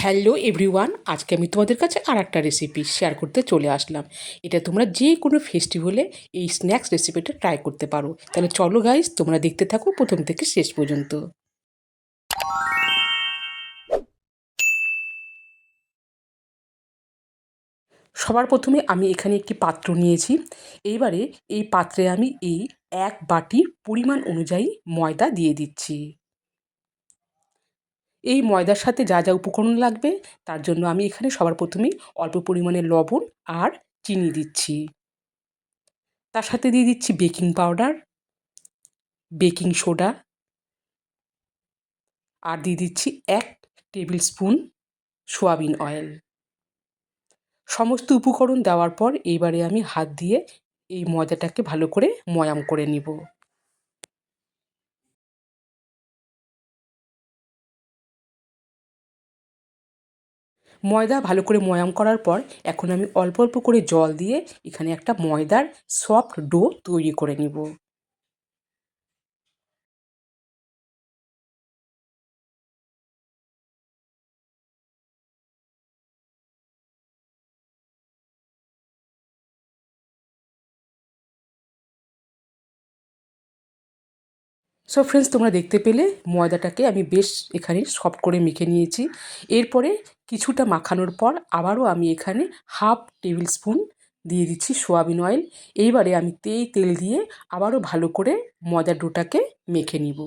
Hello everyone, আজকে আমি তোমাদের কাছে আর একটা রেসিপি শেয়ার করতে চলে আসলাম। এটা তোমরা যে কোনো ফেস্টিভ্যালে এই স্ন্যাক্স রেসিপিটা ট্রাই করতে পারো। তাহলে চলো গাইজ তোমরা দেখতে থাকো প্রথম থেকে শেষ পর্যন্ত। সবার প্রথমে আমি এখানে একটি পাত্র নিয়েছি। এইবারে এই পাত্রে আমি এই এক বাটির পরিমাণ অনুযায়ী ময়দা দিয়ে দিচ্ছি। এই ময়দার সাথে যা যা উপকরণ লাগবে, তার জন্য আমি এখানে সবার প্রথমেই অল্প পরিমাণে লবণ আর চিনি দিচ্ছি। তার সাথে দিয়ে দিচ্ছি বেকিং পাউডার, বেকিং সোডা আর দিয়ে দিচ্ছি এক টেবিল স্পুন সোয়াবিন অয়েল। সমস্ত উপকরণ দেওয়ার পর এইবারে আমি হাত দিয়ে এই ময়দাটাকে ভালো করে ময়াম করে নিব। ময়দা ভালো করে ময়াম করার পর এখন আমি অল্প অল্প করে জল দিয়ে এখানে একটা ময়দার সফট ডো তৈরি করে নিব। সো ফ্রেন্ডস তোমরা দেখতে পেলে ময়দাটাকে আমি বেশ এখানে সফট করে মেখে নিয়েছি। এরপরে কিছুটা মাখানোর পর আবারও আমি এখানে হাফ টেবিল স্পুন দিয়ে দিচ্ছি সোয়াবিন অয়েল এইবারে আমি তেই তেল দিয়ে আবারও ভালো করে ময়দার ডোটাকে মেখে নিব।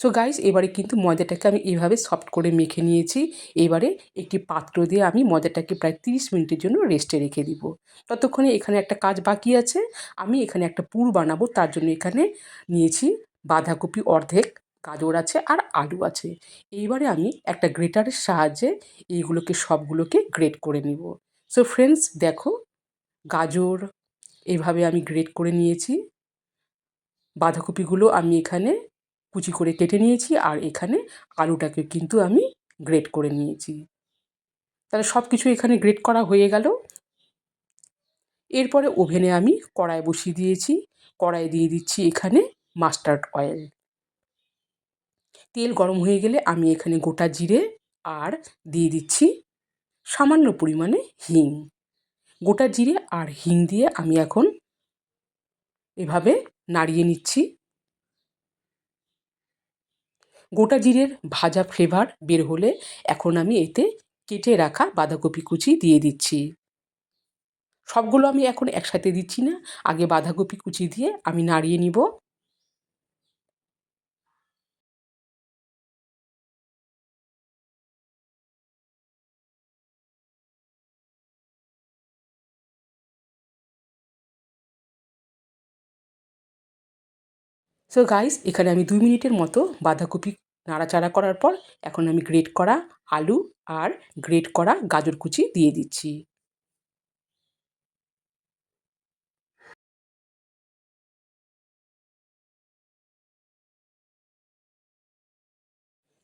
সো গাইস এবারে কিন্তু ময়দাটাকে আমি এইভাবে সফট করে মেখে নিয়েছি। এবারে একটি পাত্র দিয়ে আমি ময়দাটাকে প্রায় তিরিশ মিনিটের জন্য রেস্টে রেখে দিব। ততক্ষণে এখানে একটা কাজ বাকি আছে। আমি এখানে একটা পুর বানাবো, তার জন্য এখানে নিয়েছি বাঁধাকপি অর্ধেক, গাজর আছে আর আলু আছে। এইবারে আমি একটা গ্রেটারের সাহায্যে এইগুলোকে, সবগুলোকে গ্রেট করে নিব। সো ফ্রেন্ডস দেখো, গাজর এভাবে আমি গ্রেট করে নিয়েছি। বাঁধাকপিগুলো আমি এখানে কুচি করে কেটে নিয়েছি আর এখানে আলুটাকে কিন্তু আমি গ্রেট করে নিয়েছি। তাহলে সব কিছু এখানে গ্রেট করা হয়ে গেল। এরপরে ওভেনে আমি কড়াই বসিয়ে দিয়েছি। কড়াই দিয়ে দিচ্ছি এখানে মাস্টার্ড অয়েল। তেল গরম হয়ে গেলে আমি এখানে গোটা জিরে আর দিয়ে দিচ্ছি সামান্য পরিমাণে হিং। গোটা জিরে আর হিং দিয়ে আমি এখন এভাবে নাড়িয়ে নিচ্ছি। গোটা জিরের ভাজা ফ্লেভার বের হলে এখন আমি এতে কেটে রাখা বাঁধাকপি কুচি দিয়ে দিচ্ছি। সবগুলো আমি এখন একসাথে দিচ্ছি না, আগে বাঁধাকপি কুচি দিয়ে আমি নাড়িয়ে নিব। সো গাইস এখানে আমি দুই মিনিটের মতো বাঁধাকপি নাড়াচাড়া করার পর এখন আমি গ্রেট করা আলু আর গ্রেট করা গাজর কুচি দিয়ে দিচ্ছি।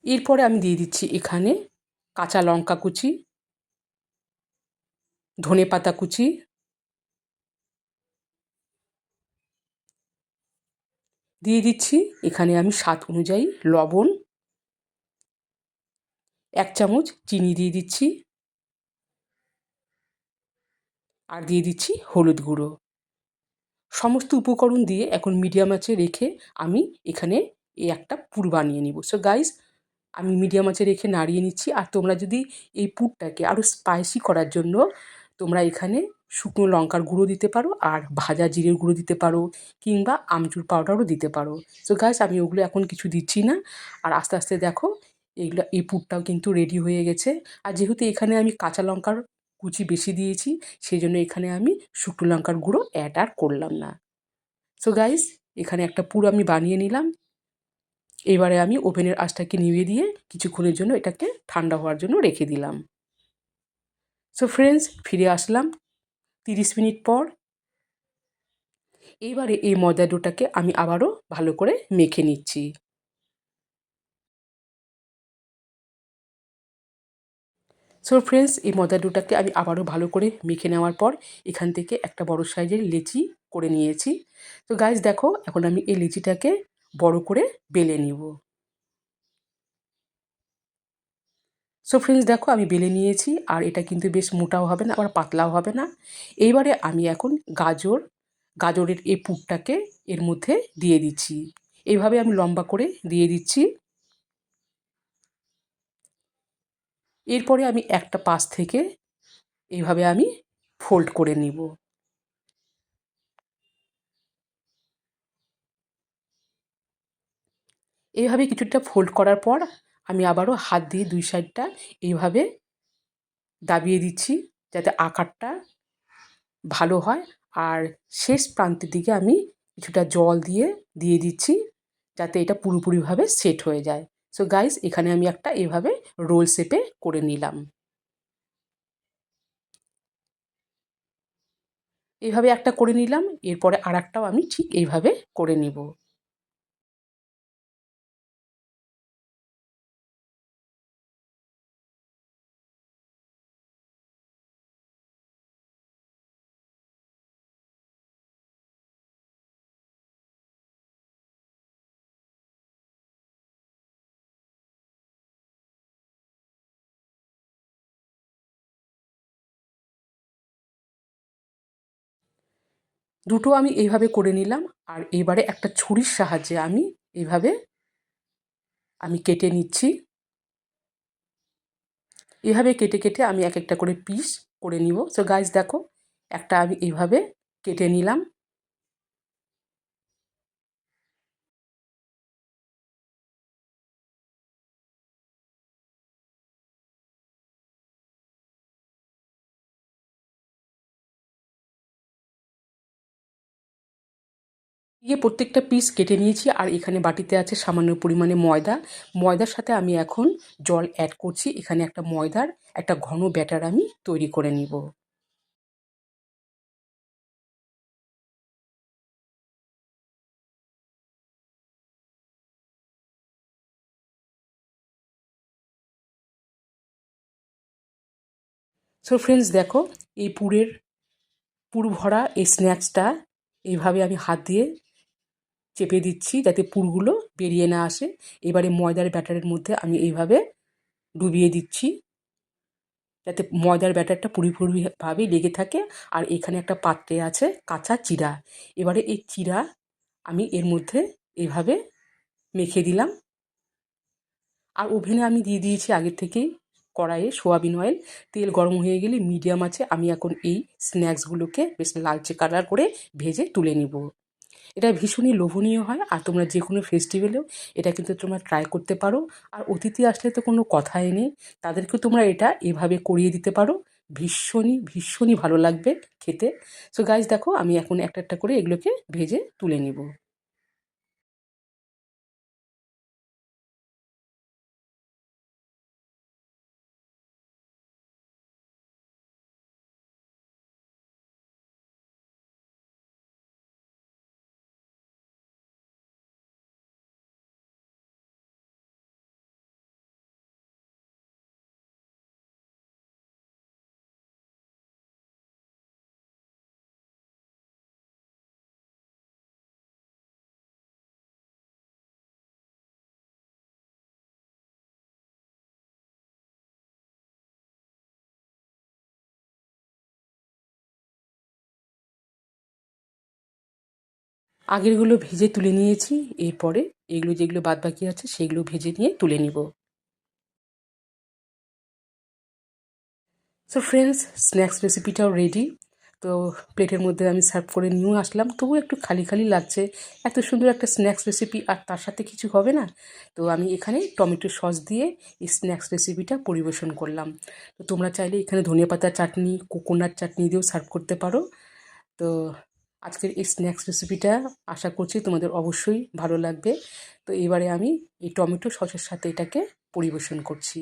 এরপরে আমি দিয়ে দিচ্ছি এখানে কাঁচা লঙ্কা কুচি ধনে পাতা কুচি দিয়ে দিচ্ছি। এখানে আমি স্বাদ অনুযায়ী লবণ, এক চামচ চিনি দিয়ে দিচ্ছি। আর দিয়ে দিচ্ছি হলুদ গুঁড়ো। সমস্ত উপকরণ দিয়ে এখন মিডিয়াম আঁচে রেখে আমি এখানে এই একটা পুর বানিয়ে নিব। সো গাইস আমি মিডিয়াম আঁচে রেখে নাড়িয়ে নিচ্ছি। আর তোমরা যদি এই পুরটাকে আরও স্পাইসি করার জন্য তোমরা এখানে শুকনো লঙ্কার গুঁড়ো দিতে পারো আর ভাজা জিরের গুঁড়ো দিতে পারো কিংবা আমচুর পাউডারও দিতে পারো। সো গাইস আমি ওগুলো এখন কিছু দিচ্ছি না। আর আস্তে আস্তে দেখো, এইগুলো, এই পুরটাও কিন্তু রেডি হয়ে গেছে। আর যেহেতু এখানে আমি কাঁচা লঙ্কার কুচি বেশি দিয়েছি সেই জন্য এখানে আমি শুকনো লঙ্কার গুঁড়ো অ্যাড আর করলাম না। সো গাইস এখানে একটা পুর আমি বানিয়ে নিলাম। এবারে আমি ওভেনের আঁচটাকে নিভিয়ে দিয়ে কিছুক্ষণের জন্য এটাকে ঠান্ডা হওয়ার জন্য রেখে দিলাম। সো ফ্রেন্ডস ফিরে আসলাম তিরিশ মিনিট পর এইবারে এই ময়দা ডোটাকে আমি আবারও ভালো করে মেখে নিচ্ছি। সো ফ্রেন্ডস এই ময়দা ডোটাকে আমি আবারও ভালো করে মেখে নেওয়ার পর এখান থেকে একটা বড় সাইজের লেচি করে নিয়েছি। তো গাইজ দেখো, এখন আমি এই লেচিটাকে বড় করে বেলে নিব। সো ফ্রেন্ডস দেখো, আমি বেলে নিয়েছি, আর এটা কিন্তু বেশ মোটাও হবে না, আবার পাতলাও হবে না। এইবারে আমি এখন গাজর, গাজরের এই পুরটাকে এর মধ্যে দিয়ে দিচ্ছি। এইভাবে আমি লম্বা করে দিয়ে দিচ্ছি। এরপরে আমি একটা পাশ থেকে এইভাবে আমি ফোল্ড করে নিব। এইভাবে কিছুটা ফোল্ড করার পর আমি আবারও হাত দিয়ে দুই সাইডটা এইভাবে দাবিয়ে দিচ্ছি যাতে আকারটা ভালো হয়। আর শেষ প্রান্তের দিকে আমি কিছুটা জল দিয়ে দিয়ে দিচ্ছি যাতে এটা পুরোপুরিভাবে সেট হয়ে যায়। সো গাইস এখানে আমি একটা এভাবে রোল শেপে করে নিলাম। এইভাবে একটা করে নিলাম, এরপরে আর একটাও আমি ঠিক এইভাবে করে নেব। দুটো আমি এইভাবে করে নিলাম আর এবারে একটা ছুরির সাহায্যে আমি এইভাবে আমি কেটে নিচ্ছি। এভাবে কেটে কেটে আমি এক একটা করে পিস করে নিব। সো গাইজ দেখো, একটা আমি এইভাবে কেটে নিলাম। দিয়ে প্রত্যেকটা পিস কেটে নিয়েছি আর এখানে বাটিতে আছে সামান্য পরিমাণে ময়দা। ময়দার সাথে আমি এখন জল অ্যাড করছি। এখানে একটা ময়দার, একটা ঘন ব্যাটার আমি তৈরি করে নিব। সো ফ্রেন্ডস দেখো, এই পুরের পুর ভরা এই স্ন্যাক্সটা এইভাবে আমি হাত দিয়ে চেপে দিচ্ছি যাতে পুরগুলো বেরিয়ে না আসে। এবারে ময়দার ব্যাটারের মধ্যে আমি এইভাবে ডুবিয়ে দিচ্ছি। যাতে ময়দার ব্যাটারটা পুরোপুরিভাবে লেগে থাকে। আর এখানে একটা পাত্রে আছে কাঁচা চিরা এবারে এই চিরা আমি এর মধ্যে এইভাবে মেখে দিলাম। আর ওভেনে আমি দিয়ে দিয়েছি আগের থেকেই কড়াইয়ে সোয়াবিন অয়েল। তেল গরম হয়ে গেলে মিডিয়াম আছে। আমি এখন এই স্ন্যাক্সগুলোকে বেশ লালচে কালার করে ভেজে তুলে নিব। এটা ভীষণই লোভনীয় হয়, আর তোমরা যে কোনো ফেস্টিভ্যালেও এটা কিন্তু তোমরা ট্রাই করতে পারো। আর অতিথি আসলে তো কোনো কথাই নেই, তাদেরকেও তোমরা এটা এভাবে করিয়ে দিতে পারো। ভীষণই ভীষণই ভালো লাগবে খেতে। সো গাইজ দেখো, আমি এখন একটা একটা করে এগুলোকে ভেজে তুলে নিব। আগেরগুলো ভেজে তুলে নিয়েছি, এরপরে এগুলো যেগুলো বাদ বাকি আছে সেগুলো ভেজে নিয়ে তুলে নিব। সো ফ্রেন্ডস স্ন্যাক্স রেসিপিটাও রেডি তো প্লেটের মধ্যে আমি সার্ভ করে নিয়েও আসলাম। তবুও একটু খালি খালি লাগছে। এত সুন্দর একটা স্ন্যাক্স রেসিপি আর তার সাথে কিছু হবে না। তো আমি এখানে টমেটো সস দিয়ে এই স্ন্যাক্স রেসিপিটা পরিবেশন করলাম। তো তোমরা চাইলে এখানে ধনিয়া পাতা চাটনি কোকোনাট চাটনি দিয়েও সার্ভ করতে পারো। তো আজকের এই স্ন্যাক্স রেসিপিটা আশা করছি তোমাদের অবশ্যই ভালো লাগবে। তো এবারে আমি এই টমেটো সসের সাথে এটাকে পরিবেশন করছি।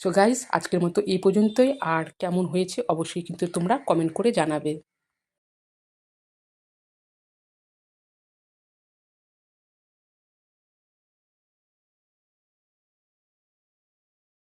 সো গাইজ আজকের মতো এই পর্যন্তই। আর কেমন হয়েছে অবশ্যই কিন্তু তোমরা কমেন্ট করে জানাবে।